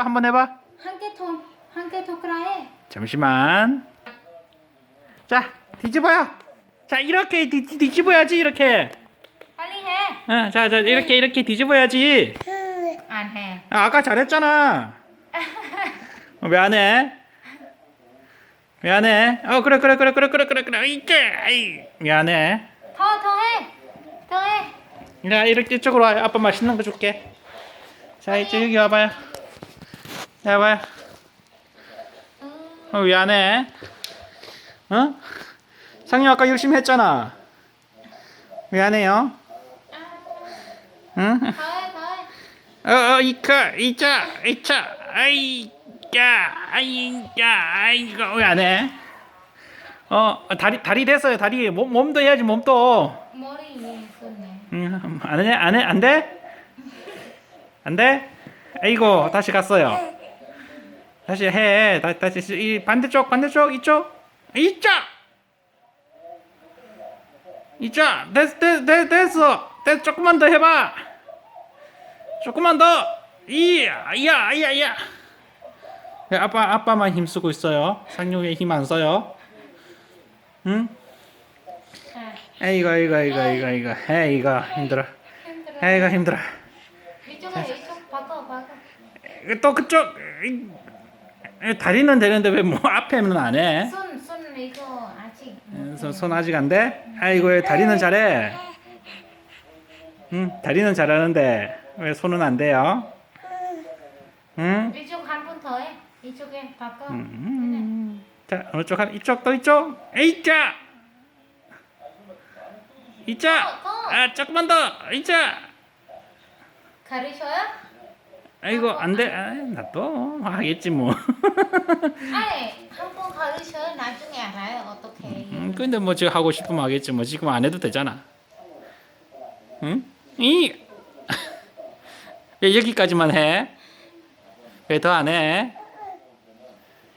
한번 해봐. 한 개 더, 한 개 더 그라해. 잠시만. 자, 뒤집어요. 자, 이렇게 뒤, 뒤, 뒤집어야지 이렇게. 빨리 해. 어, 자, 자, 이렇게 이렇게 뒤집어야지. 안 해. 아, 아까 잘했잖아. 어, 왜안 해? 왜 안 해? 어, 그래, 그래, 그래, 그래, 그래, 그래, 그래. 이제, 아이, 미안해. 더, 더 해. 더 해. 자, 이렇게 이쪽으로 와요. 아빠 맛있는 거 줄게. 자, 이제 여기 와봐요. 자, 와봐요. 어, 왜안 해? 어? 상유 아까 열심히 했잖아. 왜 안 해요? 응? 어, 어, 이카, 이자, 이차, 아이, 야, 아이, 야, 아이고, 왜안 해? 어, 다리, 다리 됐어요, 다리. 몸, 몸도 해야지, 몸도. 머리 있었네. 음, 안 해, 안 해, 안 돼? 안 돼? 아이고, 다시 갔어요. 다시 해. 다, 다시, 이 반대쪽, 반대쪽, 이쪽. 이쪽! 이쪽! 됐, 됐, 됐, 됐어. 됐, 조금만 더 해봐. 조금만 더. 이야, 이야, 이야, 이야. 네, 아빠, 아빠만 힘 쓰고 있어요. 상용에 힘 안 써요. 응? 아, 에이거, 이거, 이거, 이거, 이거. 에이거, 힘들어. 힘들어. 에이거, 힘들어. 이쪽에 이쪽 바꿔, 바꿔. 또 그쪽 다리는 되는데 왜 뭐 앞에는 안 해? 손, 손 이거 아직. 손, 손 아직 안 돼? 아이고 왜 다리는 잘해? 응 다리는 잘하는데 왜 손은 안 돼요? 응? 이쪽 한 번 더 해. 이쪽에 바꿔. 음. 자 어느 쪽 한 이쪽 또 이쪽 에이자 이자 아 조금만 더 이자 가르쳐요? 아이고 안돼 아, 나또 하겠지 뭐 아니, 한번 가르쳐요. 나중에 알아요. 어떻게. 음, 근데 뭐 지금 하고 싶으면 하겠지 뭐 지금 안 해도 되잖아. 응? 이 왜 여기까지만 해? 왜 더 안 해?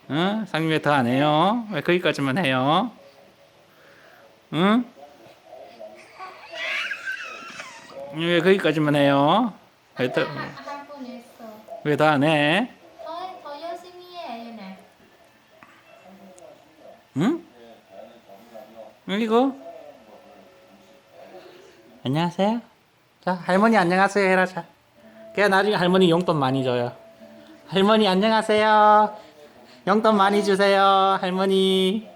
응? 상민 왜더 안 해요? 왜 거기까지만 해요? 응? 왜 거기까지만 해요? 왜더 한번. 왜더안 해? 더, 더 열심히 해, 윤아. 응? 이거 안녕하세요. 자 할머니 안녕하세요 해라 자. 걔 나중에 할머니 용돈 많이 줘요. 할머니 안녕하세요. 용돈 많이 주세요 할머니.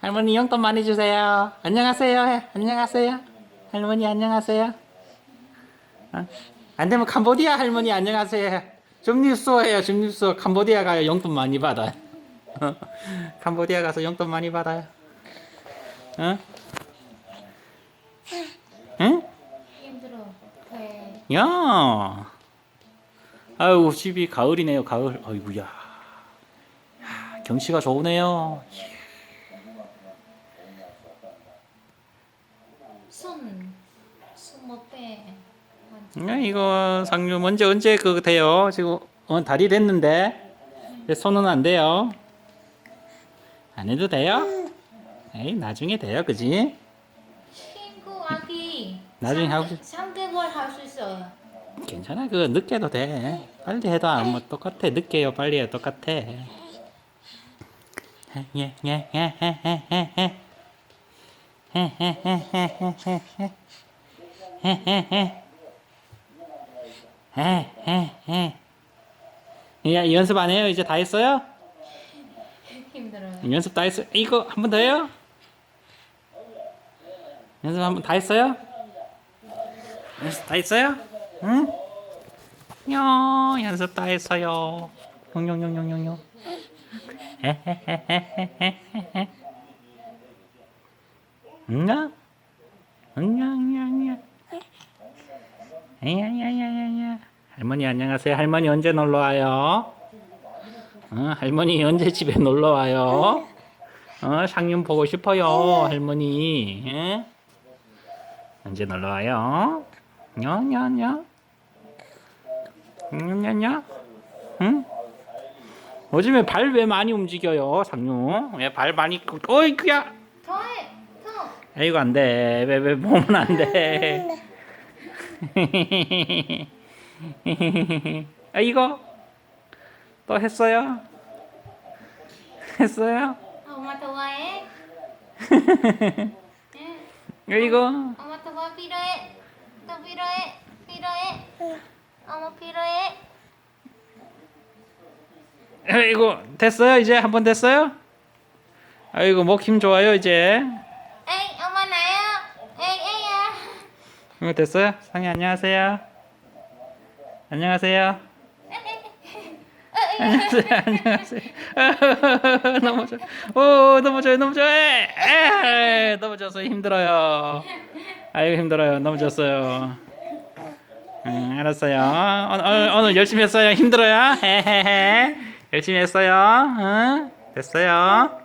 할머니 용돈 많이 주세요. 안녕하세요 해. 안녕하세요. 할머니 안녕하세요. 어? 안 되면 캄보디아 할머니 안녕하세요. 해요 점립소 캄보디아 가요 용돈 많이 받아요. 어? 캄보디아 가서 용돈 많이 받아요. 응? 응? 힘들어. 네. 야. 아유 집이 가을이네요 가을. 아이구야. 야, 경치가 좋으네요. 손, 손 못대. 야, 이거 상류 언제 언제 그거 돼요? 지금 어, 다리 됐는데 왜 손은 안 돼요? 안 해도 돼요? 에이 나중에 돼요, 그지? 친구 아기. 나중에 하고 싶- 3개월 할 수 있어요. 괜찮아 그거 늦게 해도 돼 빨리 해도 안뭐 똑같아 늦게 해요 빨리 해요 똑같아 야 연습 안 해요 이제 다 했어요 힘들어요. 연습 다 했어요 이거 한 번 더 해요 연습 한 번 다 했어요 연습 다 했어요 응? 요 연습 다 했어요. 용용용용용용. 응아? 응냥냥냥. 야야야야야. 할머니 안녕하세요. 할머니 언제 놀러 와요? 어, 할머니 언제 집에 놀러 와요? 어, 상윤 보고 싶어요, 할머니. 예? 언제 놀러 와요? 냐냐냐. 냐냐. 응? 요즘에 발 왜 많이 움직여요, 상윤? 왜 발 많이 어이구야. 더 해. 더. 아이고 안 돼. 왜왜 보면 안 돼. 아이고. 또 했어요? 했어요? 엄마 좋아해? 응. 이거 엄마 좋아 필요해? 또 필요해? 필요해? 엄마 필요해? 이거 됐어요? 이제 한 번 됐어요? 아이고 목 힘 좋아요 이제. 에이 엄마 나요? 에이 에이야 이거 됐어요? 상이 안녕하세요. 안녕하세요. 안녕하세요. 안녕하세요. 너무 좋아. 오 너무 좋아요. 너무 좋아요. 에, 너무 좋아서 힘들어요. 아이고 힘들어요. 너무 좋았어요. 응, 알았어요. 오늘, 오늘, 오늘 열심히 했어요. 힘들어요. 열심히 했어요. 응? 됐어요.